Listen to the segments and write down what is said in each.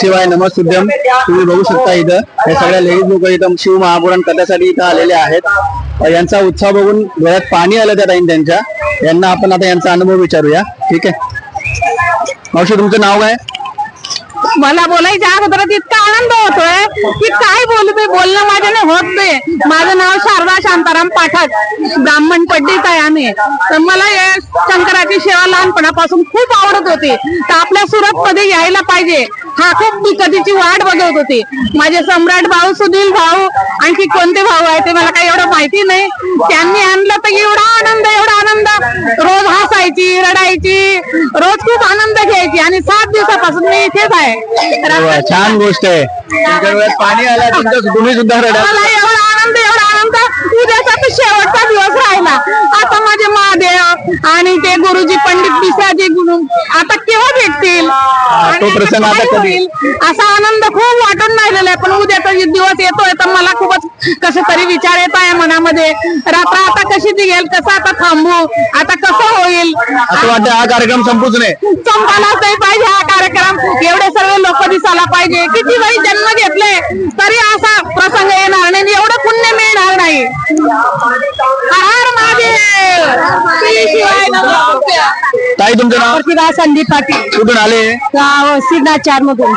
शिवाय नमस्तुद्यम तुम्ही बघू शकता इथं. हे सगळ्या लेडीज लोक इथं शिव महापुराण करण्यासाठी इथं आलेले आहेत. यांचा उत्साह बघून डोळ्यात पाणी आलं त्या ताईन त्यांच्या. यांना आपण आता यांचा अनुभव विचारूया. ठीक आहे? मावशी तुमचं नाव काय? मला बोलायच्या अगोदर इतका आनंद होतोय की काय बोलतोय? बोलणं माझ्याने होत नाही. माझं नाव शारदा शांताराम पाठक ब्राह्मण पंडित आहे आम्ही. तर मला हे शंकराची सेवा लहानपणापासून खूप आवडत होती. तर आपल्या सुरत मध्ये यायला पाहिजे. हा खूप कधीची वाट बघत होती. माझे सम्राट भाऊ सुनील भाऊ आणखी कोणते भाऊ आहे ते मला काही एवढं माहिती नाही. त्यांनी आणलं तर एवढा आनंद एवढा आनंद. रोज हसायची रडायची. रोज खूप आनंद घ्यायची. आणि सात दिवसापासून मी इथेच आहे. छान गोष्ट आहे. पाणी आलं तुम्ही सुद्धा रडा. एवढा आनंद एवढा उद्याचा तर शेवटचा दिवस राहिला. आता माझे महादेव आणि ते गुरुजी पंडित बिसाजी गुरु आता केव्हा भेटतील? आणि तो प्रसंग आता काय कधी? होईल? असा आनंद खूप वाटून राहिलेला आहे. पण उद्याचा दिवस येतोय तर मला खूपच कसं तरी विचार येत आहे मनामध्ये. रात्र आता कशी निघेल? कसं आता थांबू? आता कसं होईल? असं वाटतं हा कार्यक्रम संपूच नाही. संपायलाच नाही पाहिजे हा कार्यक्रम. एवढे सर्व लोक दिसायला पाहिजे. किती वेळी जन्म घेतले तरी असा प्रसंग येणार नाही. एवढं पुण्य मिळणार नाही. हर महादेव. ताई तुमचं नाव? प्रतिभा संदीप पाटील. कुठून आले? गाव सिग्नाचार मधून.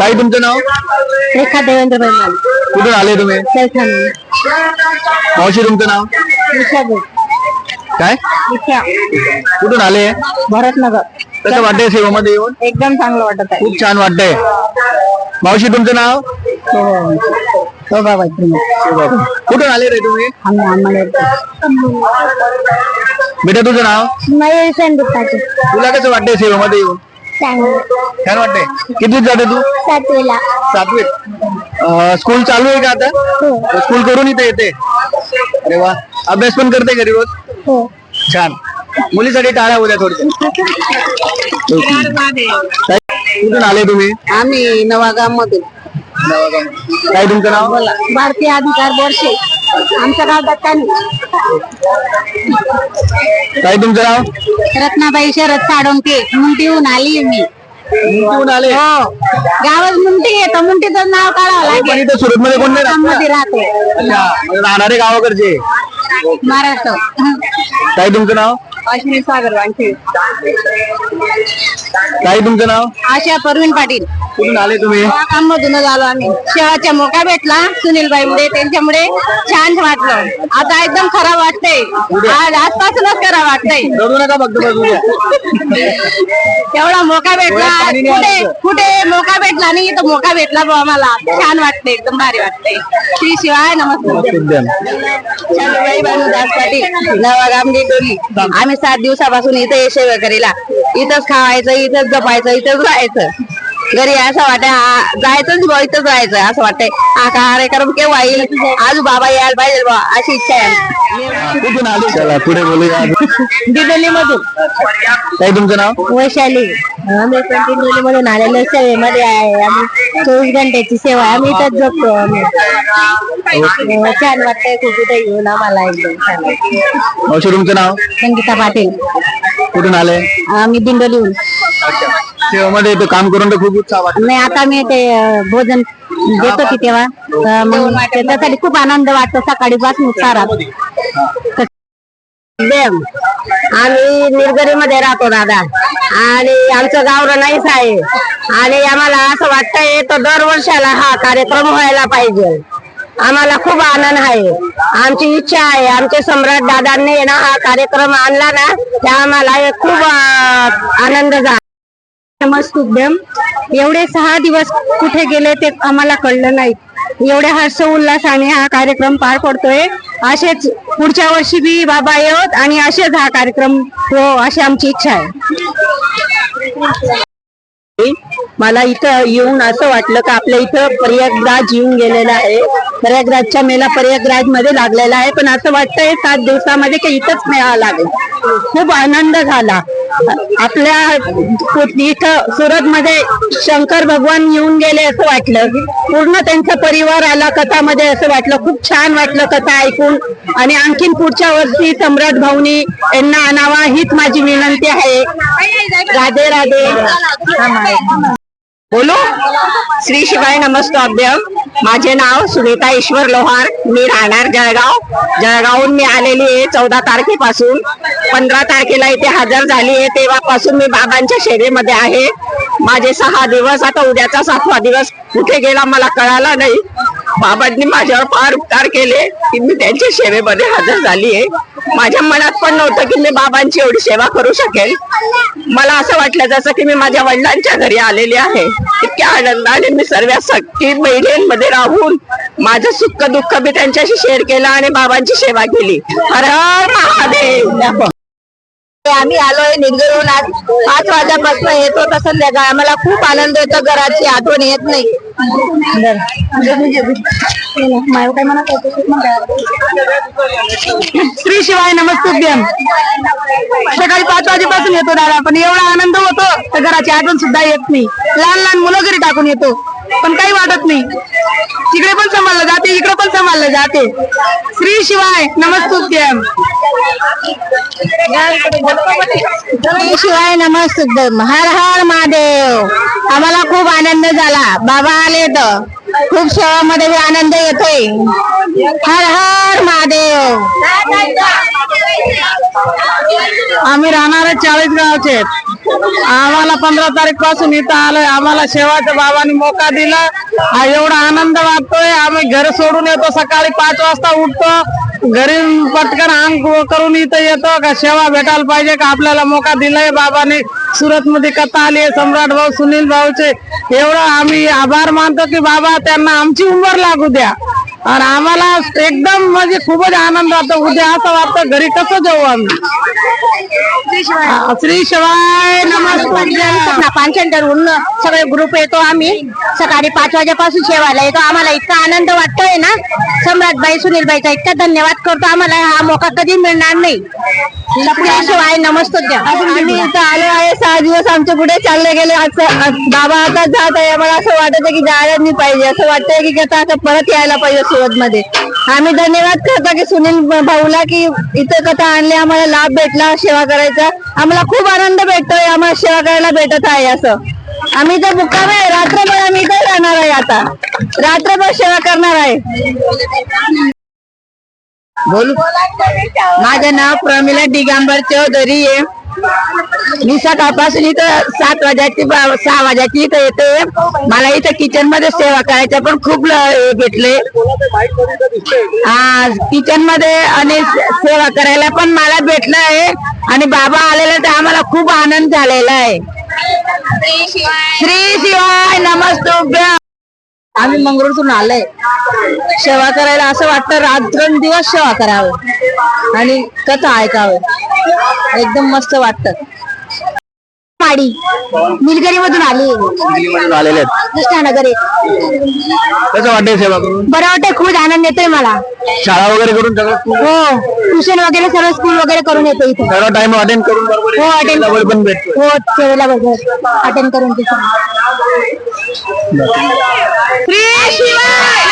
ताई तुमचं नाव? रेखा देवेंद्र बैमाल कुठून आले तुम्ही? मावशी तुमचं नाव? काय? कुठून आले? भरतनगर. कसं वाटतंय सेवेमध्ये येऊन? एकदम चांगलं वाटत आहे. खूप छान वाटतंय. मावशी तुमचं नाव? हो बाबा कुठून आले रे तुम्ही? बेटा तुझं नाव? मयूर संदीप पाटील तुला कसं वाटतंय सेवेमध्ये येऊन? चांगलं. छान वाटतंय. किती जाते तू? सातवीला. सातवीत स्कूल चालू आहे का आता? स्कूल करून इथे येते. अरे वा. अभ्यास पण करते घरी रोज? हो. छान. मुलीसाठी टाळा उद्या थोडी कुठून आले तुम्ही? आम्ही नवागाव मधून काय तुमचं नाव? भारतीय अधिकार बोरशे आमचं गाव दत्तानी. काय तुमचं नाव? रत्नाबाई शरद साडोंके मुंटीहून आली मी. कुठून आले? हो. गावात मुंटी येतो मुंटीचं नाव काढावं पण लागेल. इथं सुरत मध्ये कोण नाही राहत मध्ये राहतो. अच्छा, म्हणजे राहणारे गावाकडचे. महाराष्ट्र. काय तुमचं नाव? अश्विनी सागर काय तुमचं नाव? आशा परवीन पाटील. कुठून आले तुम्ही? मधूनच आलो आम्ही. शेवाचा मोका भेटला सुनीलबाई मुळे त्यांच्यामुळे छान वाटलं. आता एकदम खराब वाटतंय. आज आजपासूनच खराब वाटतंय. रडू नका फक्त एवढा मोका भेटला. कुठे. कुठे मोका भेटला नाही तर मोका भेटला बुवा आम्हाला. छान वाटतंय एकदम भारी वाटतंय. श्री शिवाय उद्यान. शालूबाई भानुदास पाटील नवागाम डोली आम्ही सात दिवसापासून इथं येशे वगैरेला. इथंच खावायचं इथंच जपायचं इथंच राहायचं. घरी असं वाटतंय हा, जायचंच बुवा इथंच राहायचं असं वाटतंय. हा कार्यक्रम केव्हा येईल? आज बाबा यायला पाहिजे बुवा अशी इच्छा आहे कुठून आले चला पुढे बोलूया. दिंडोली मधून काय तुमचं नाव? वैशाली. आम्ही पण दिंडोली मधून आलेलो सेवेमध्ये आहे. आम्ही चोवीस घंट्याची सेवा आहे. आम्ही इथंच जगतो आम्ही. हो, छान वाटतंय खूप इथं येऊन आम्हाला एकदम छान वाटतंय. तुमचं नाव? संगीता पाटील. कुठून आले? आम्ही दिंडोलीहून. सेवामध्ये इथं काम करून तर खूप उत्साह वाटतो नाही आता मी ते अं, भोजन देतो की तेव्हा. तर मग त्याच्यासाठी खूप आनंद वाटतो सकाळी पासून सारा देव. आम्ही निरगरीमध्ये राहतो दादा. आणि आमचं गाव नाहीच आहे. आणि आम्हाला असं वाटतंय तर दर वर्षाला हा कार्यक्रम व्हायला पाहिजे. आम्हाला खूप आनंद आहे. आमची इच्छा आहे आमचे सम्राट दादांनी ना हा कार्यक्रम आणला ना त्या आम्हाला खूप अं, आनंद झाला. एवढे सहा दिवस कुठे गेले ते आम्हाला कळलं नाही. एवढ्या हर्ष उल्हासाने हा कार्यक्रम पार पडतोय. असेच पुढच्या वर्षी बी बाबा येत आणि असेच हा कार्यक्रम हो अशी आमची इच्छा आहे. मला इथं येऊन असं वाटलं का आपल्या इथं प्रयागराज येऊन गेलेला आहे. प्रयागराजच्या मेला प्रयागराजमध्ये लागलेला आहे. पण असं वाटतंय सात दिवसामध्ये काही इथंच मेळा लागेल. खूप आनंद झाला. आपल्या इथं सुरत मध्ये शंकर भगवान येऊन गेले असं वाटलं. पूर्ण त्यांचा परिवार आला कथामध्ये असं वाटलं. खूप छान वाटलं कथा ऐकून. आणि आणखीन पुढच्या वर्षी सम्राट भाऊनी यांना आणावा हीच माझी विनंती आहे. राधे राधे. बोलो. श्री शिवाय नमस्तोभ्यम. माझे नाव सुनीता ईश्वर लोहार. मी राहणार जळगाव. जळगावहून मी आलेली आहे चौदा तारखेपासून. पंधरा तारखेला इथे हजर झाली आहे. तेव्हापासून मी बाबांच्या शेरेमध्ये आहे. माझे सहा दिवस आता उद्याचा सातवा दिवस कुठे गेला मला कळाला नाही. बाबांनी माझ्यावर फार उपकार केले. की मी त्यांच्या सेवेमध्ये हजर झाली आहे माझ्या मनात पण नव्हतं की मी बाबांची एवढी सेवा करू शकेल. मला असं वाटलं जसं की मी माझ्या वडिलांच्या घरी आलेली आहे. इतक्या आनंदाने मी सर्व सख्खी बहिणींमध्ये राहून माझं सुख दुःख मी त्यांच्याशी शेअर केलं आणि बाबांची सेवा केली. हर हर महादेव. आम्ही आलोय निघून आज पाच वाजल्यापासून येतो तर संध्याकाळ आम्हाला खूप आनंद येतो घराची आठवण येत नाही. श्री शिवाय नमस्तुभ्यम. सकाळी पाच वाजेपासून येतो दादा पण एवढा आनंद होतो तर घराची आठवण सुद्धा येत नाही. लहान लहान मुलं घरी टाकून येतो पण काही वाटत नाही. तिकडे पण सांभाळलं जाते इकडे पण सांभाळलं जाते. श्री शिवाय नमस्तुभ्यम. श्री शिवाय नमस्तुभ्यम. हर हर महादेव. आम्हाला खूप आनंद झाला. बाबा आले तर खूप सेवामध्ये आनंद येतोय. हर हर महादेव। आम्ही राहणारे चाळीस गावचे आम्हाला पंधरा तारीखपासून इथं आलोय. आम्हाला शेवाच्या बाबांनी मोका दिला. हा एवढा आनंद वाटतोय. आम्ही घर सोडून येतो. सकाळी पाच वाजता उठतो. घरी पटकन अंग करून इथं येतो. का सेवा भेटायला पाहिजे का आपल्याला मोका दिलाय बाबाने? सुरत मध्ये कथा आली आहे. सम्राट भाऊ सुनील भाऊचे. एवढं आम्ही आभार मानतो की बाबा त्यांना आमची उंबर लागू द्या. आणि आम्हाला एकदम म्हणजे खूपच आनंद वाटतो उद्या असं वाटतं घरी कसं जाऊ आम्ही? श्री शिवाय. नमस्कार. पानशेंटरहून सगळे ग्रुप येतो आम्ही. सकाळी पाच वाजेपासून शेवायला येतो. आम्हाला इतका आनंद वाटतोय ना. सम्राटबाई सुनीलबाईचा इतका धन्यवाद करतो. आम्हाला हा मोका कधी मिळणार नाही. शिवाय नमस्तो आम्ही इथं आलो आहे सहा दिवस आमच्या पुढे चालले गेले. असं बाबा आता जात आहे. आम्हाला असं वाटत की जायला नाही पाहिजे. असं वाटतंय की आता परत यायला पाहिजे सुरत मध्ये आम्ही धन्यवाद करतो की सुनील भाऊला की इथं कथा आणले. आम्हाला लाभ भेटला सेवा करायचा. आम्हाला खूप आनंद भेटतोय. आम्हाला सेवा करायला भेटत आहे असं. आम्ही तर मुक्काम आहे. रात्रभर आम्ही इथे राहणार आहे आता. रात्रभर सेवा करणार आहे. बोलू. माझं नाव प्रमिला दिगंबर चौधरी आहे. मी सकाळपासून इथं सात वाजाची बा- सहा वाजाची इथं येते. मला इथं किचनमध्ये सेवा करायचं पण खूप भेटले हा किचनमध्ये आणि सेवा करायला पण मला भेटलं आहे. आणि बाबा आलेला तर आम्हाला खूप आनंद झालेला आहे. श्री शिवाय नमस्तुभ्य. आम्ही मंगळूरतून आलोय. सेवा करायला असं वाटतं रात्रंदिवस सेवा करावं आणि कथा ऐकावं. एकदम मस्त वाटत. माडी निलगिरी मधून आली. दिल्लीमधून आलेले आहेत. कृष्णानगर. कसं वाटतंय सेवा? करून बरं वाटतंय खूप आनंद येतोय मला. शाळा वगैरे करून सगळं हो ट्युशन वगैरे सर्व स्कूल वगैरे करून येतो इथे. सगळं टाइम अटेंड करून बरोबर हो अटेंड पण भेटतो हो सेवेला बघत अटेंड करून तिथे. श्री शिवाय!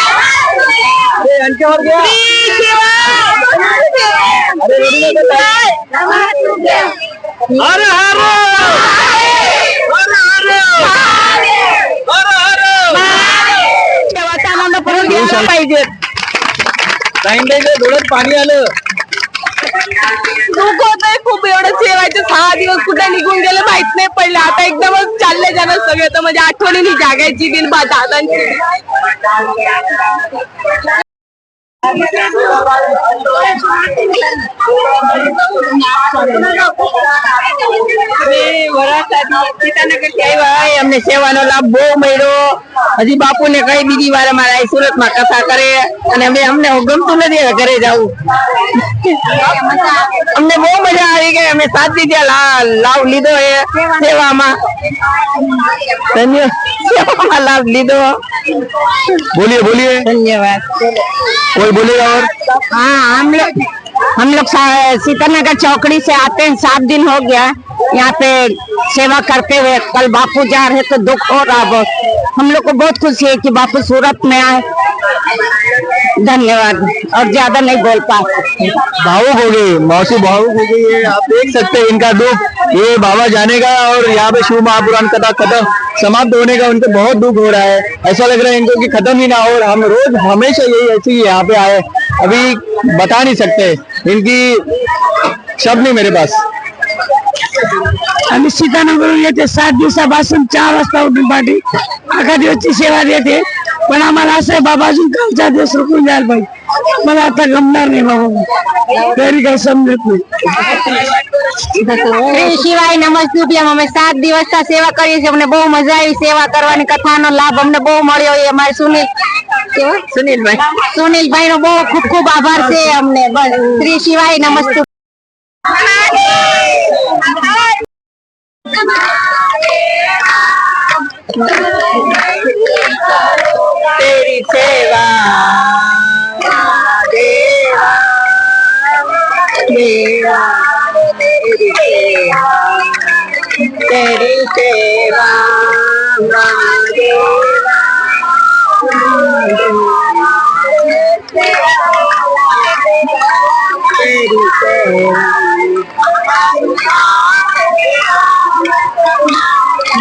अरे देवाचा आनंद घ्यायला पाहिजे. डोळ्यात पाणी आलं. दुःख होतंय खूप. एवढं सेवायचे सहा दिवस कुठे निघून गेले माहीत नाही पडले. आता एकदमच चालले जाणार सगळे. तर म्हणजे आठवणीने जागायची दिन बा दादांची. લાભ બહુ મળ્યો. હજી બાપુ ને કઈ બીજી વાર અમારા સુરતમાં કથા કરે. અને અમે અમને ગમતું નથી ઘરે જવું. અમને બહુ મજા આવી ગઈ. અમે સાચી ત્યાં લાભ લીધો એ સેવામાં. સેવામાં લાભ લીધો. બોલીએ બોલીએ. ધન્યવાદ. કોઈ बोलेगा और? हाँ हम लोग हम लोग सीतानगर चौकड़ी से आते हैं सात दिन हो गया। यहाँ पे सेवा करते हुए कल बापू जा रहे तो दुख हो रहा बहुत। हम लोग को बहुत खुशी है कि बापू सूरत में आए। धन्यवाद और ज़्यादा नहीं बोल पा सकते भावुक हो गई मौसी भावुक हो गई है आप देख सकते हैं इनका दुख। ये बाबा जाने का और यहाँ पे शिव महापुराण कथा खत्म समाप्त होने का उनको बहुत दुख हो रहा है। ऐसा लग रहा है इनको कि खत्म ही ना हो और हम रोज हमेशा यही ऐसे ही यहाँ पे आए। अभी बता नहीं सकते। इनकी शब्द नहीं मेरे पास। आम्ही सीतानगरून येते सात दिवसापासून चार वाजता उठून पाठी अकरा सेवा देते पण आम्हाला असं बाबा अजून कालचा दिवस रुकून जायला पाहिजे मला आता गमणार नाही बाबा तरी काही समजत नाही શ્રી શિવાય નમસ્તુભ્યમ અમે સાત દિવસ તા સેવા કરીએ છીએ અમને બહુ મજા આવી સેવા કરવાની કથાનો લાભ અમને બહુ મળ્યો એ અમારે સુનિલ કેવા સુનિલભાઈ સુનિલભાઈ નો બહુ ખૂબ ખૂબ આભાર છે અમને બસ શ્રી શિવાય નમસ્તુ तेरी सेवा तेरी सेवा तेरी सेवा देवा तेरी सेवा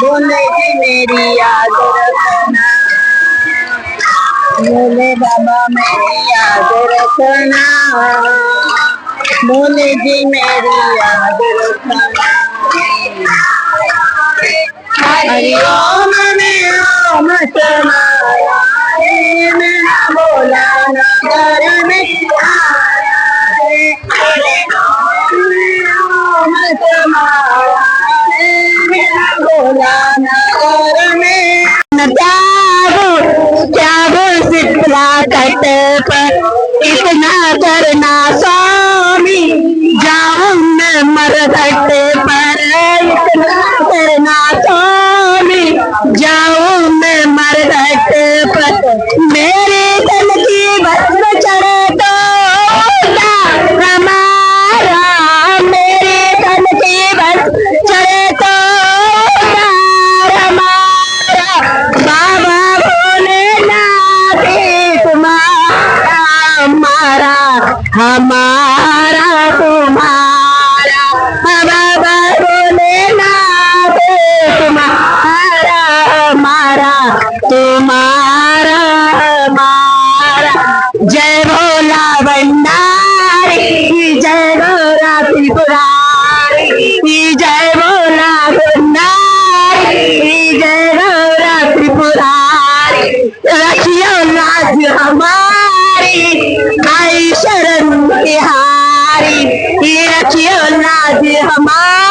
बोलेगी मेरी याद रखना बोले बाबा मेरी याद रखना बोले जी मेरी याद रखना हरि ओम में हमारा तुम्हारा बाबा भोलेनाथ तुम्हारा हमारा तुम्हारा हमारा। जय भोला भंडारी जय भोला त्रिपुरारी जय भोला भंडारी जय भोला त्रिपुरारी। रखियो लाज हमारा। राधे हमारे